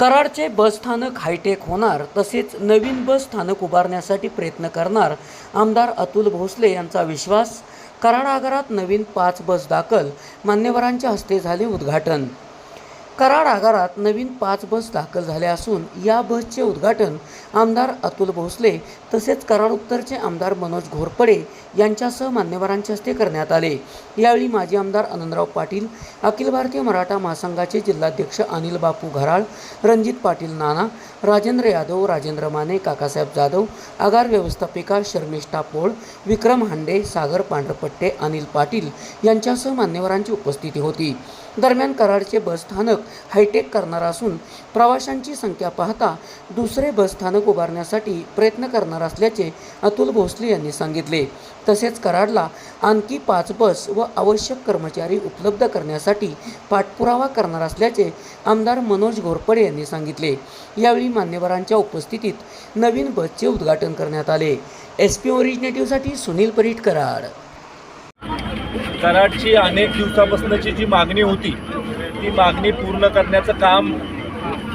कराडचे बसस्थानक हायटेक होणार तसेच नवीन बस स्थानक उभारण्यासाठी प्रयत्न करणार आमदार अतुल भोसले यांचा विश्वास. कराड आगारात नवीन पाच बस दाखल मान्यवरांच्या हस्ते झाले उद्घाटन. कराड आगारात नवीन पाच बस दाखल झाल्या असून या बसचे उद्घाटन आमदार अतुल भोसले तसेच कराड उत्तरचे आमदार मनोज घोरपडे यांच्यासह मान्यवरांच्या हस्ते करण्यात आले. यावेळी माजी आमदार आनंदराव पाटील अखिल भारतीय मराठा महासंघाचे जिल्हाध्यक्ष अनिल बापू घराळ रणजित पाटील नाना राजेंद्र यादव राजेंद्र माने काकासाहेब जाधव आगार व्यवस्थापिका शर्मिष्ठा पोळ विक्रम हांडे सागर पांढरपट्टे अनिल पाटील यांच्यासह मान्यवरांची उपस्थिती होती. दरम्यान कराडचे बसस्थानक हायटेक करणार असून प्रवाशांची संख्या पाहता दुसरे बसस्थानक उभारण्यासाठी प्रयत्न करणार असल्याचे अतुल भोसले यांनी सांगितले. तसेच कराडला आणखी पाच बस व आवश्यक कर्मचारी उपलब्ध करण्यासाठी पाठपुरावा करणार असल्याचे आमदार मनोज घोरपडे यांनी सांगितले. यावेळी मान्यवरांच्या उपस्थितीत नवीन बसचे उद्घाटन करण्यात आले. एस पी ओरिजिनेटिव्हसाठी सुनील परीट कराड. कराडची अनेक दिवसापासूनची जी मागणी होती ती मागणी पूर्ण करण्याचं काम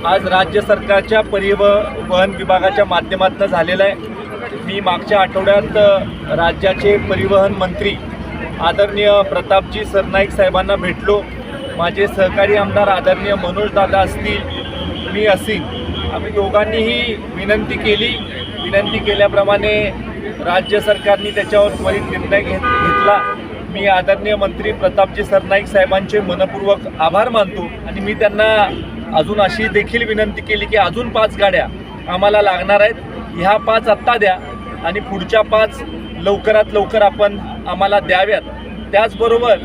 आज राज्य सरकारच्या परिवहन विभागाच्या माध्यमातून झालेलं आहे. मी मागच्या आठवड्यात राज्याचे परिवहन मंत्री आदरणीय प्रतापजी सरनाईक साहेबांना भेटलो. माझे सहकारी आमदार आदरणीय मनोजदादा असतील मी असीन. आम्ही दोघांनीही विनंती केली. विनंती केल्याप्रमाणे राज्य सरकारने त्याच्यावर त्वरित निर्णय घेत घेतला. मी आदरणीय मंत्री प्रतापजी सरनाईक साहेबांचे मनपूर्वक आभार मानतो आणि मी त्यांना अजून अशी देखील विनंती केली की अजून पाच गाड्या आम्हाला लागणार आहेत. ह्या पाच आत्ता द्या आणि पुढच्या पाच लवकरात लवकर आपण आम्हाला द्याव्यात. त्याचबरोबर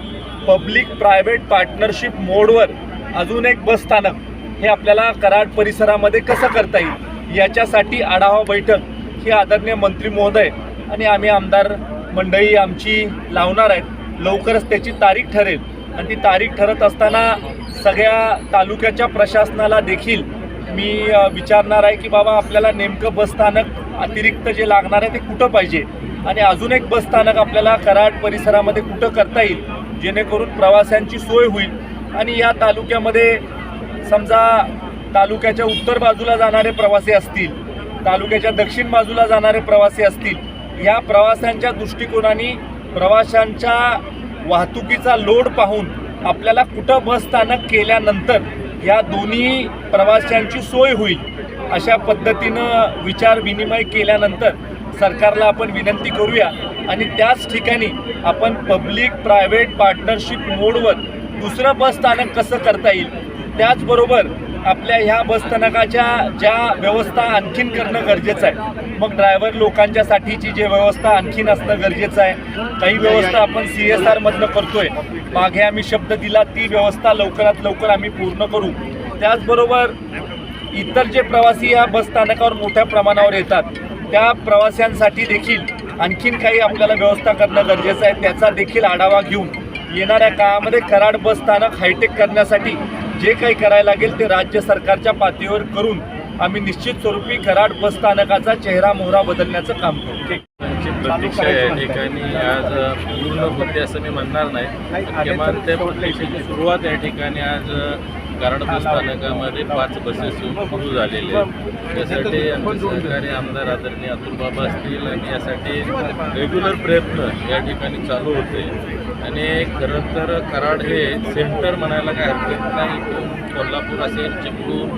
पब्लिक प्रायव्हेट पार्टनरशिप मोडवर अजून एक बस स्थानक हे आपल्याला कराड परिसरामध्ये कसं करता येईल? याच्यासाठी आढावा बैठक ही आदरणीय मंत्री महोदय आणि आम्ही आमदार मंडळी आमची लावणार आहेत. लवकरच त्याची तारीख ठरेल. आणि ती तारीख ठरत असताना सगळ्या तालुक्याच्या प्रशासनाला देखील मी विचारणार आहे की बाबा आपल्याला नेमकं बसस्थानक अतिरिक्त जे लागणार आहे ते कुठं पाहिजे? आणि अजून एक बसस्थानक आपल्याला कराड परिसरामध्ये कुठं करता येईल? जेणेकरून प्रवाशांची सोय होईल. आणि या तालुक्यामध्ये समजा तालुक्याच्या उत्तर बाजूला जाणारे प्रवासी असतील तालुक्याच्या दक्षिण बाजूला जाणारे प्रवासी असतील या प्रवाशांच्या दृष्टिकोनाने प्रवाशांच्या वाहतुकीचा लोड पाहून आपल्याला कुठं बसस्थानक केल्यानंतर या दोन्ही प्रवाशांची सोय होईल अशा पद्धतीनं विचार विनिमय केल्यानंतर सरकारला आपण विनंती करूया. आणि त्याच ठिकाणी आपण पब्लिक प्रायव्हेट पार्टनरशिप मोडवर दुसरं बसस्थानक कसं करता येईल त्याचबरोबर आपल्या ह्या बसस्थानकाच्या ज्या व्यवस्था आणखीन करणं गरजेचं आहे. मग ड्रायव्हर लोकांच्यासाठीची जी व्यवस्था आणखीन असणं गरजेचं आहे. काही व्यवस्था आपण सी एस आरमधनं करतोय. मागे आम्ही शब्द दिला ती व्यवस्था लवकरात लवकर आम्ही पूर्ण करू. त्याचबरोबर इतर जे प्रवासी या बसस्थानकावर मोठ्या प्रमाणावर येतात त्या प्रवाशांसाठी देखील आणखीन काही आपल्याला व्यवस्था करणं गरजेचं आहे. त्याचा देखील आढावा घेऊन येणाऱ्या काळामध्ये कराड बस स्थानक हायटेक करण्यासाठी जे काही करायला लागेल ते राज्य सरकारच्या पातळीवर करून आम्ही निश्चित स्वरूपी कराड बस स्थानकाचा चेहरा मोहरा बदलण्याचं काम करू. ची प्रतीक्षा या ठिकाणी आज पूर्ण होते असं मी म्हणणार नाही. किमान त्या प्रतीक्षेची सुरुवात या ठिकाणी आज कराड बस स्थानकामध्ये पाच बसेस सुरू झालेले आहेत. त्यासाठी आमचे सहकारी आमदार आदरणीय अतुल बाबा असतील आणि यासाठी रेग्युलर प्रयत्न या ठिकाणी चालू होते. आणि खरं तर कराड हे सेंटर म्हणायला काय हरकत नाही. इथून कोल्हापूर असेल चिपळूण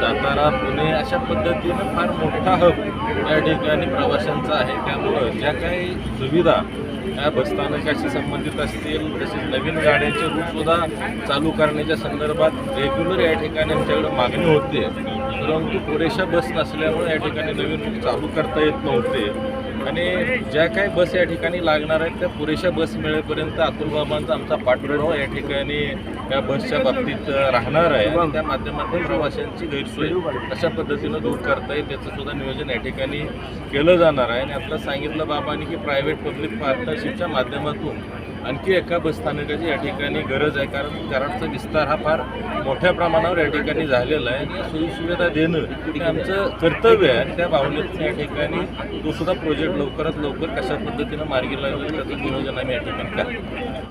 सातारा पुणे अशा पद्धतीनं फार मोठा हब या ठिकाणी प्रवाशांचा आहे. त्यामुळं ज्या काही सुविधा या बसस्थानकाशी संबंधित असतील तसेच नवीन गाड्यांचे रूटसुद्धा चालू करण्याच्या संदर्भात रेग्युलर या ठिकाणी आमच्याकडे मागणी होते परंतु पुरेशा बस नसल्यामुळे या ठिकाणी नवीन चालू करता येत नव्हते. आणि ज्या काही बस या ठिकाणी लागणार आहेत त्या पुरेशा बस मिळेपर्यंत अतुलबाबांचा आमचा पाठपुरावा या ठिकाणी या बसच्या बाबतीत राहणार आहे. आणि त्या माध्यमातून प्रवाशांची गैरसोय अशा पद्धतीनं दूर करता येईल त्याचं सुद्धा नियोजन या ठिकाणी केलं जाणार आहे. आणि आपलं सांगितलं बाबांनी की प्रायव्हेट पब्लिक पार्टनरशिपच्या माध्यमातून आणखी एका बसस्थानकाची या ठिकाणी गरज आहे. कारण कराडचा विस्तार हा फार मोठ्या प्रमाणावर या ठिकाणी झालेला आहे. आणि या सोयीसुविधा देणं हे आमचं कर्तव्य आहे. आणि त्या भावनेतून या ठिकाणी तो सुद्धा प्रोजेक्ट लवकरात लवकर कशा पद्धतीनं मार्गी लागेल त्याचं नियोजन आम्ही या ठिकाणी करतो.